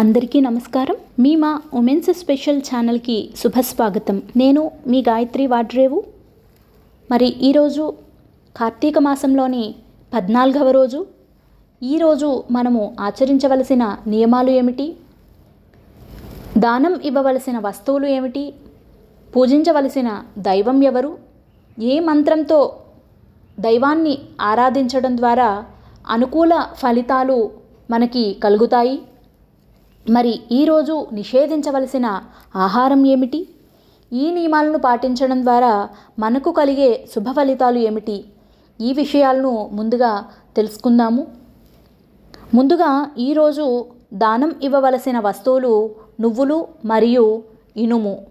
అందరికీ నమస్కారం. మీ మా ఉమెన్స్ స్పెషల్ ఛానల్కి శుభస్వాగతం నేను మీ గాయత్రి వాడ్రేవు. మరి ఈరోజు కార్తీక మాసంలోని పద్నాలుగవ రోజు. ఈరోజు మనము ఆచరించవలసిన నియమాలు ఏమిటి? దానం ఇవ్వవలసిన వస్తువులు ఏమిటి? పూజించవలసిన దైవం ఎవరు? ఏ మంత్రంతో దైవాన్ని ఆరాధించడం ద్వారా అనుకూల ఫలితాలు మనకి కలుగుతాయి? మరి ఈరోజు నిషేధించవలసిన ఆహారం ఏమిటి? ఈ నియమాలను పాటించడం ద్వారా మనకు కలిగే శుభ ఫలితాలు ఏమిటి? ఈ విషయాలను ముందుగా తెలుసుకుందాము. ముందుగా ఈరోజు దానం ఇవ్వవలసిన వస్తువులు నువ్వులు మరియు ఇనుము.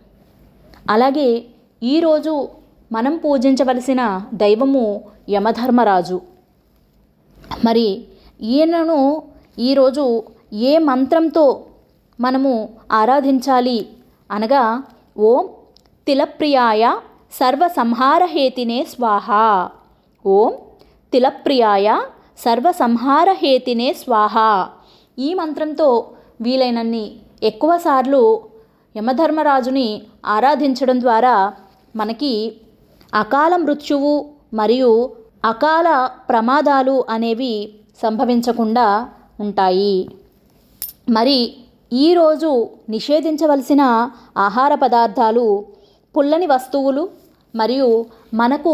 అలాగే ఈరోజు మనం పూజించవలసిన దైవము యమధర్మరాజు. మరి ఈయనను ఈరోజు ఏ మంత్రంతో మనము ఆరాధించాలి? అనగా ఓం తిలప్రియాయ సర్వసంహారహేతినే స్వాహ. ఓం తిలప్రియాయ సర్వసంహారహేతినే స్వాహ. ఈ మంత్రంతో వీలైనన్ని ఎక్కువసార్లు యమధర్మరాజుని ఆరాధించడం ద్వారా మనకి అకాల మృత్యువు మరియు అకాల ప్రమాదాలు అనేవి సంభవించకుండా ఉంటాయి. మరి ఈరోజు నిషేధించవలసిన ఆహార పదార్థాలు పుల్లని వస్తువులు మరియు మనకు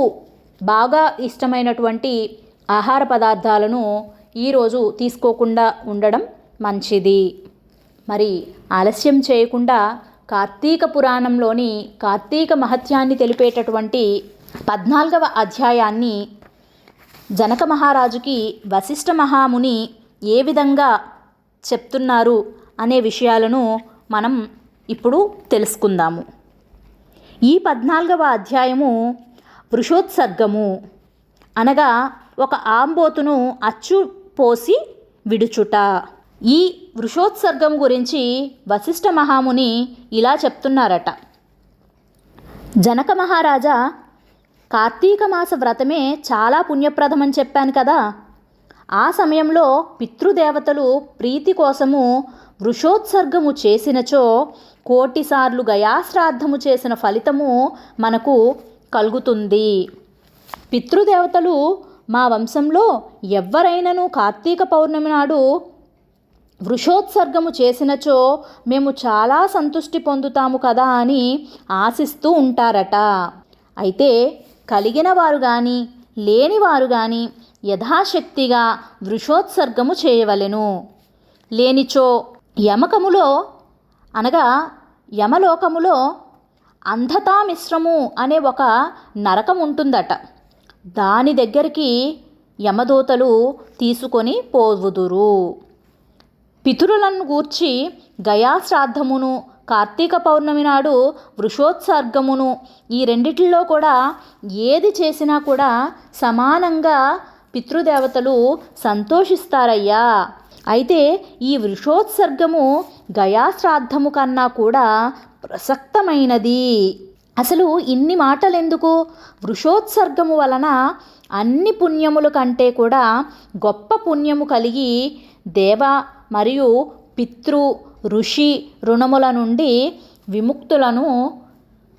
బాగా ఇష్టమైనటువంటి ఆహార పదార్థాలను ఈరోజు తీసుకోకుండా ఉండడం మంచిది. మరి ఆలస్యం చేయకుండా కార్తీక పురాణంలోని కార్తీక మహత్యాన్ని తెలిపేటటువంటి పద్నాలుగవ అధ్యాయాన్ని జనక మహారాజుకి వశిష్ఠ మహాముని ఏ విధంగా చెప్తున్నారు అనే విషయాలను మనం ఇప్పుడు తెలుసుకుందాము. ఈ పద్నాలుగవ అధ్యాయము వృషోత్సర్గము. అనగా ఒక ఆంబోతును అచ్చు పోసి విడుచుట. ఈ వృషోత్సర్గం గురించి వశిష్ఠ మహాముని ఇలా చెప్తున్నారట. జనక మహారాజా కార్తీక మాస వ్రతమే చాలా పుణ్యప్రదమని చెప్పాను కదా ఆ సమయంలో పితృదేవతలు ప్రీతి కోసము వృషోత్సర్గము చేసినచో కోటిసార్లు గయాశ్రాద్ధము చేసిన ఫలితము మనకు కలుగుతుంది. పితృదేవతలు మా వంశంలో ఎవ్వరైనను కార్తీక పౌర్ణమి నాడు వృషోత్సర్గము చేసినచో మేము చాలా సంతుష్టి పొందుతాము కదా అని ఆశిస్తూ ఉంటారట. అయితే కలిగిన వారు కానీ లేనివారు కానీ యథాశక్తిగా వృషోత్సర్గము చేయవలెను. లేనిచో యమకములో అనగా యమలోకములో అంధతామిశ్రము అనే ఒక నరకం ఉంటుందట దాని దగ్గరికి యమదూతలు తీసుకొని పోవుదురు. పితరులను గూర్చి గయాశ్రాద్ధమును కార్తీక పౌర్ణమి నాడు వృషోత్సర్గమును ఈ రెండిటిలో కూడా ఏది చేసినా కూడా సమానంగా పితృదేవతలు సంతోషిస్తారయ్యా. అయితే ఈ వృషోత్సర్గము గయాశ్రాద్ధము కన్నా కూడా ప్రసక్తమైనది. అసలు ఇన్ని మాటలెందుకు? వృషోత్సర్గము వలన అన్ని పుణ్యముల కంటే కూడా గొప్ప పుణ్యము కలిగి దేవ మరియు పితృ ఋషి రుణముల నుండి విముక్తులను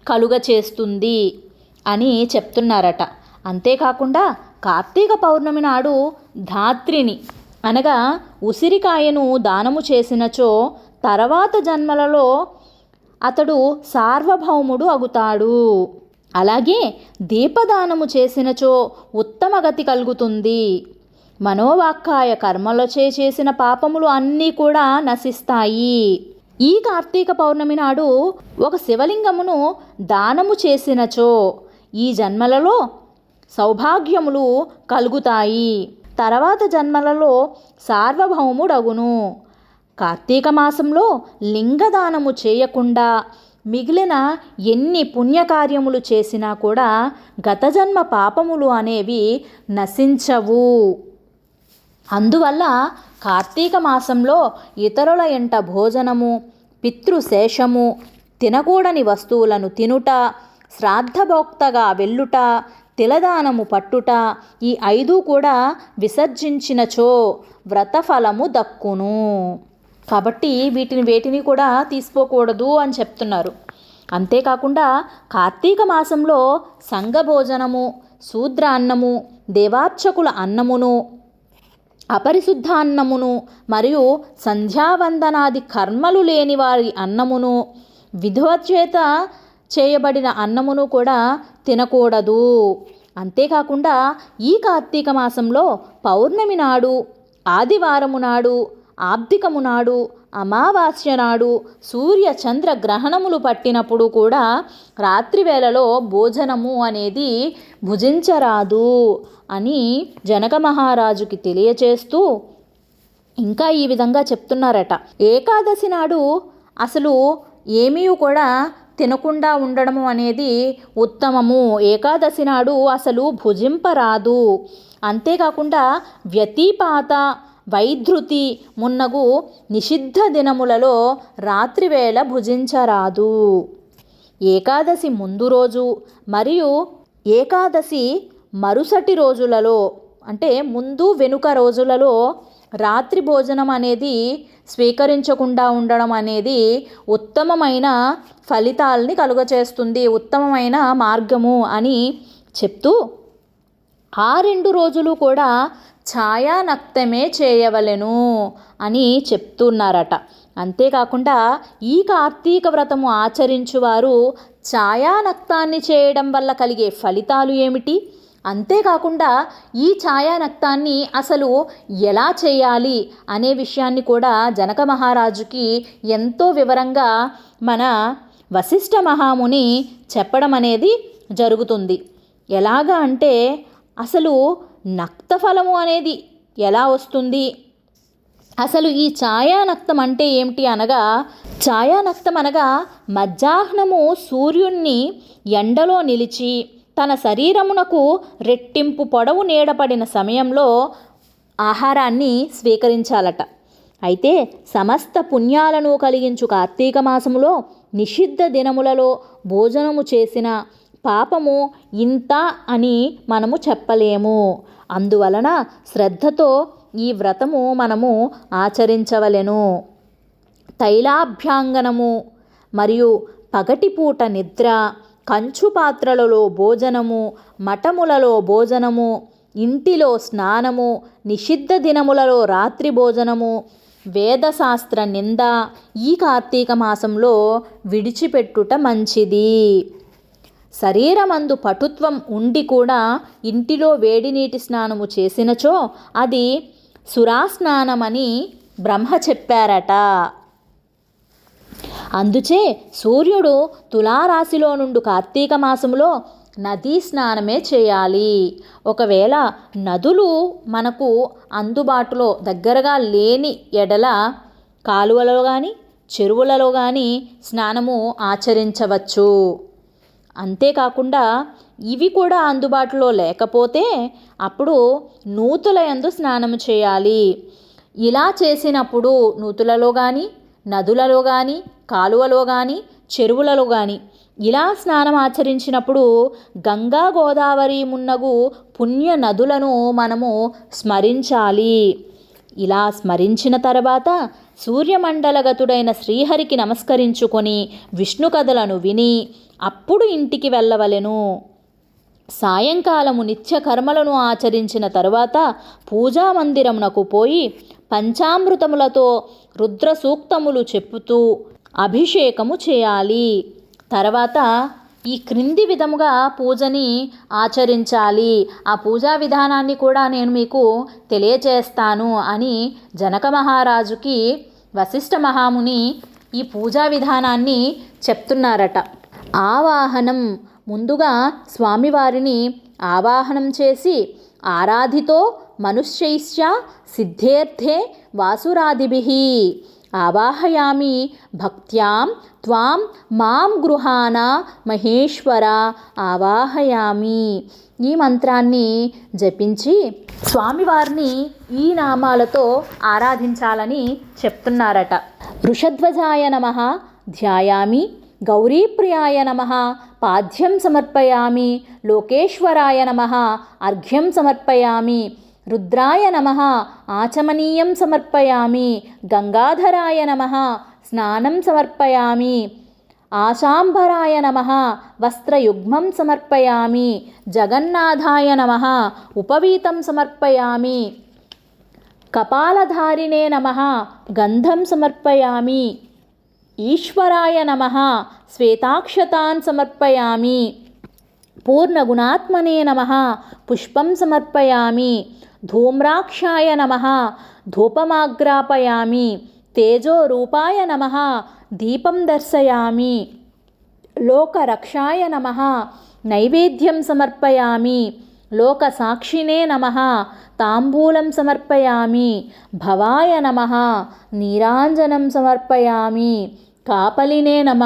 కలుగచేస్తుంది అని చెప్తున్నారట. అంతేకాకుండా కార్తీక పౌర్ణమి నాడు ధాత్రిని అనగా ఉసిరికాయను దానము చేసినచో తర్వాత జన్మలలో అతడు సార్వభౌముడు అగుతాడు. అలాగే దీపదానము చేసినచో ఉత్తమ గతి కలుగుతుంది. మనోవాక్కాయ కర్మలచే చేసిన పాపములు అన్నీ కూడా నశిస్తాయి. ఈ కార్తీక పౌర్ణమి నాడు ఒక శివలింగమును దానము చేసినచో ఈ జన్మలలో సౌభాగ్యములు కలుగుతాయి. తర్వాత జన్మలలో సార్వభౌముడగును. కార్తీక మాసంలో లింగదానము చేయకుండా మిగిలిన ఎన్ని పుణ్యకార్యములు చేసినా కూడా గత జన్మ పాపములు అనేవి నశించవు. అందువల్ల కార్తీక మాసంలో ఇతరుల ఎంట భోజనము పితృశేషము తినకూడని వస్తువులను తినుట శ్రాద్ధభోక్తగా వెళ్ళుట తిలదానము పట్టుట ఈ ఐదు కూడా విసర్జించినచో వ్రతఫలము దక్కును. కాబట్టి వీటిని వేటిని కూడా తీసుకోకూడదు అని చెప్తున్నారు. అంతేకాకుండా కార్తీక మాసంలో సంఘభోజనము శూద్ర అన్నము దేవార్చకుల అన్నమును అపరిశుద్ధ అన్నమును మరియు సంధ్యావందనాది కర్మలు లేని వారి అన్నమును విధవ చేత చేయబడిన అన్నమును కూడా తినకూడదు. అంతేకాకుండా ఈ కార్తీక మాసంలో పౌర్ణమి నాడు ఆదివారము నాడు ఆబ్దికము నాడు అమావాస్య నాడు సూర్య చంద్ర గ్రహణములు పట్టినప్పుడు కూడా రాత్రి వేళలో భోజనము అనేది భుజించరాదు అని జనక మహారాజుకి తెలియచేస్తూ ఇంకా ఈ విధంగా చెప్తున్నారట. ఏకాదశి నాడు అసలు ఏమీ కూడా తినకుండా ఉండడము అనేది ఉత్తమము. ఏకాదశి నాడు అసలు భుజింపరాదు. అంతేకాకుండా వ్యతిపాత వైధృతి మున్నగు నిషిద్ధ దినములలో రాత్రివేళ భుజించరాదు. ఏకాదశి ముందు రోజు మరియు ఏకాదశి మరుసటి రోజులలో అంటే ముందు వెనుక రోజులలో రాత్రి భోజనం అనేది స్వీకరించకుండా ఉండడం అనేది ఉత్తమమైన ఫలితాలని కలుగచేస్తుంది ఉత్తమమైన మార్గము అని చెప్తూ ఆ రెండు రోజులు కూడా ఛాయానక్తమే చేయవలెను అని చెప్తున్నారట. అంతేకాకుండా ఈ కార్తీక వ్రతము ఆచరించువారు ఛాయానక్తాన్ని చేయడం వల్ల కలిగే ఫలితాలు ఏమిటి? అంతేకాకుండా ఈ ఛాయానక్తాన్ని అసలు ఎలా చేయాలి అనే విషయాన్ని కూడా జనక మహారాజుకి ఎంతో వివరంగా మన వశిష్ఠ మహాముని చెప్పడం అనేది జరుగుతుంది. ఎలాగా అంటే అసలు నక్తఫలము అనేది ఎలా వస్తుంది? అసలు ఈ ఛాయానక్తం అంటే ఏమిటి అనగా ఛాయానక్తం అనగా మధ్యాహ్నము సూర్యుణ్ణి ఎండలో నిలిచి తన శరీరమునకు రెట్టింపు పొడవు నీడపడిన సమయంలో ఆహారాన్ని స్వీకరించాలట. అయితే సమస్త పుణ్యాలను కలిగించు కార్తీక మాసములో నిషిద్ధ దినములలో భోజనము చేసిన పాపము ఇంత అని మనము చెప్పలేము. అందువలన శ్రద్ధతో ఈ వ్రతము మనము ఆచరించవలెను. తైలాభ్యాంగనము మరియు పగటిపూట నిద్ర కంచు పాత్రలలో భోజనము మఠములలో భోజనము ఇంటిలో స్నానము నిషిద్ధ దినములలో రాత్రి భోజనము వేదశాస్త్ర నింద ఈ కార్తీక మాసంలో విడిచిపెట్టుట మంచిది. శరీరమందు పటుత్వం ఉండి కూడా ఇంటిలో వేడి నీటి స్నానము చేసినచో అది సురాస్నానమని బ్రహ్మ చెప్పారట. అందుచే సూర్యుడు తులారాశిలో నుండి కార్తీక మాసంలో నదీ స్నానమే చేయాలి. ఒకవేళ నదులు మనకు అందుబాటులో దగ్గరగా లేని ఎడల కాలువలో కానీ చెరువులలో కానీ స్నానము ఆచరించవచ్చు. అంతేకాకుండా ఇవి కూడా అందుబాటులో లేకపోతే అప్పుడు నూతుల యందు స్నానం చేయాలి. ఇలా చేసినప్పుడు నూతులలో కానీ నదులలో కానీ కాలువలో కానీ చెరువులలో కానీ ఇలా స్నానం ఆచరించినప్పుడు గంగా గోదావరి మున్నగు పుణ్య నదులను మనము స్మరించాలి. ఇలా స్మరించిన తర్వాత సూర్యమండలగతుడైన శ్రీహరికి నమస్కరించుకొని విష్ణు కథలను విని అప్పుడు ఇంటికి వెళ్ళవలెను. సాయంకాలము నిత్య కర్మలను ఆచరించిన తరువాత పూజామందిరమునకు పోయి పంచామృతములతో రుద్ర సూక్తములు చెప్పుతూ అభిషేకము చేయాలి. తర్వాత ఈ క్రింది విధముగా పూజని ఆచరించాలి. ఆ పూజా విధానాన్ని కూడా నేను మీకు తెలియచేస్తాను అని జనక మహారాజుకి వశిష్ఠ మహాముని ఈ పూజా విధానాన్ని చెప్తున్నారట. ఆవాహనం ముందుగా స్వామివారిని ఆవాహనం చేసి ఆరాధితో మనుష్యైశ్చ సిద్ధేర్థే వాసురాదిభిః. ఆవాహయామి భక్త్యాం త్వాం మాం గృహాన మహేశ్వర ఆవాహయామి. ఈ మంత్రాన్ని జపించి స్వామివారిని ఈ నామాలతో ఆరాధించాలని చెప్తున్నారట. వృషధ్వజాయ నమ. ధ్యాయామి. గౌరీప్రియాయ నమ. పాద్యం సమర్పయామి. లోకేశ్వరాయ నమ. అర్ఘ్యం సమర్పయామి. రుద్రాయ నమ. ఆచమనీయం సమర్పయామి. గంగాధరాయ నమ. స్నానం సమర్పయామి. ఆశాంబరాయ నమ. వస్త్రయుగ్మం సమర్పయామి. జగన్నాథాయ నమ. ఉపవీతం సమర్పయామి. కపాలధారిణే నమ. గంధం సమర్పయామి. ఈశ్వరాయ నమ. శ్వేతాక్షతాన్ సమర్పయామి. పూర్ణగుణాత్మనే నమ. పుష్పం సమర్పయామి. ధూమ్రాక్షాయ నమ ధూపమాగ్రాపయామి తేజోరూపాయ నమ దీపం దర్శయామి లోకరక్షాయ నమ నైవేద్యం సమర్పయామి లోకసాక్షినే నమ తాంబూలం సమర్పయామి భవాయ నమ నీరాంజనం సమర్పయామి కాపలినే నమ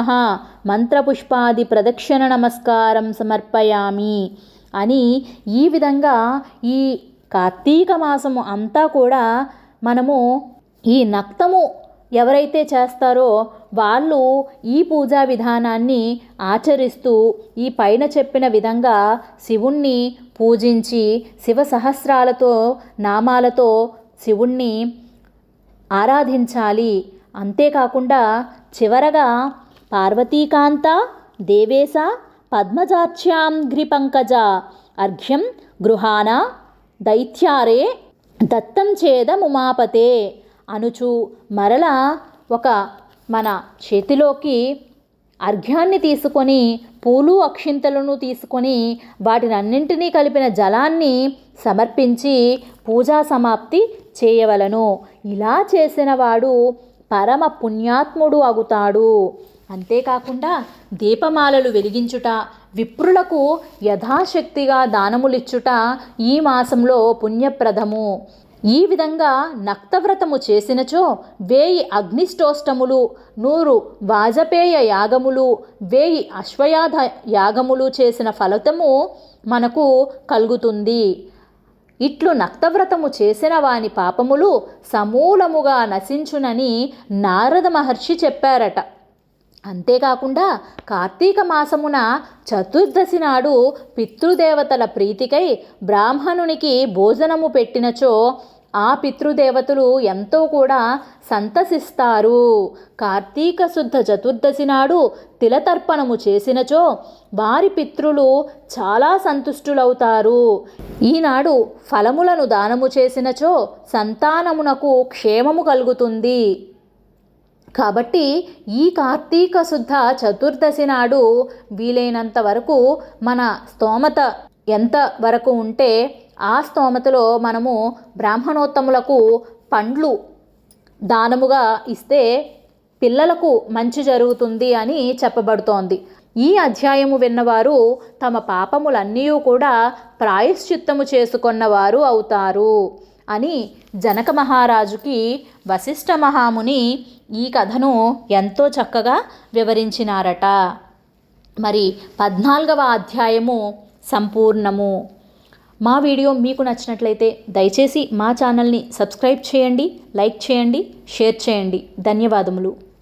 మంత్రపుష్పాది ప్రదక్షిణ నమస్కారం సమర్పయామి అని ఈ విధంగా ఈ కార్తీక మాసము అంతా కూడా మనము ఈ నక్తము ఎవరైతే చేస్తారో వాళ్ళు ఈ పూజా విధానాన్ని ఆచరిస్తూ ఈ పైన చెప్పిన విధంగా శివుణ్ణి పూజించి శివ సహస్రాలతో నామాలతో శివుణ్ణి ఆరాధించాలి. అంతేకాకుండా చివరగా పార్వతీకాంత దేవేశ పద్మజాచ్యాం ఘ్రిపంకజ అర్ఘ్యం గృహాన దైత్యారే దత్తం చేదముమాపతే అనుచు మరల ఒక మన చేతిలోకి అర్ఘ్యాన్ని తీసుకొని పూలు అక్షింతలను తీసుకొని వాటినన్నింటినీ కలిపిన జలాన్ని సమర్పించి పూజా సమాప్తి చేయవలను. ఇలా చేసిన వాడు పరమ పుణ్యాత్ముడు అగుతాడు. అంతేకాకుండా దీపమాలలు వెలిగించుట విప్రులకు యథాశక్తిగా దానములిచ్చుట ఈ మాసంలో పుణ్యప్రదము. ఈ విధంగా నక్తవ్రతము చేసినచో వేయి అగ్నిష్టోష్టములు నూరు వాజపేయ యాగములు వేయి అశ్వయాధ యాగములు చేసిన ఫలితము మనకు కలుగుతుంది. ఇట్లు నక్తవ్రతము చేసిన వాని పాపములు సమూలముగా నశించునని నారద మహర్షి చెప్పారట. అంతేకాకుండా కార్తీక మాసమున చతుర్దశి నాడు పితృదేవతల ప్రీతికై బ్రాహ్మణునికి భోజనము పెట్టినచో ఆ పితృదేవతలు ఎంతో కూడా సంతసిస్తారు. కార్తీక శుద్ధ చతుర్దశి నాడు తిలతర్పణము చేసినచో వారి పితృలు చాలా సంతుష్టులవుతారు. ఈనాడు ఫలములను దానము చేసినచో సంతానమునకు క్షేమము కలుగుతుంది. కాబట్టి ఈ కార్తీక శుద్ధ చతుర్దశి నాడు వీలైనంత వరకు మన స్తోమత ఎంత వరకు ఉంటే ఆ స్తోమతలో మనము బ్రాహ్మణోత్తములకు పండ్లు దానముగా ఇస్తే పిల్లలకు మంచి జరుగుతుంది అని చెప్పబడుతోంది. ఈ అధ్యాయము విన్నవారు తమ పాపములన్నీ కూడా ప్రాయశ్చిత్తము చేసుకొన్నవారు అవుతారు అని జనక మహారాజుకి వశిష్ఠ మహాముని ఈ కథను ఎంతో చక్కగా వివరించినారట. మరి పద్నాలుగవ అధ్యాయము సంపూర్ణము. మా వీడియో మీకు నచ్చినట్లయితే దయచేసి మా ఛానల్ని సబ్స్క్రైబ్ చేయండి లైక్ చేయండి షేర్ చేయండి. ధన్యవాదములు.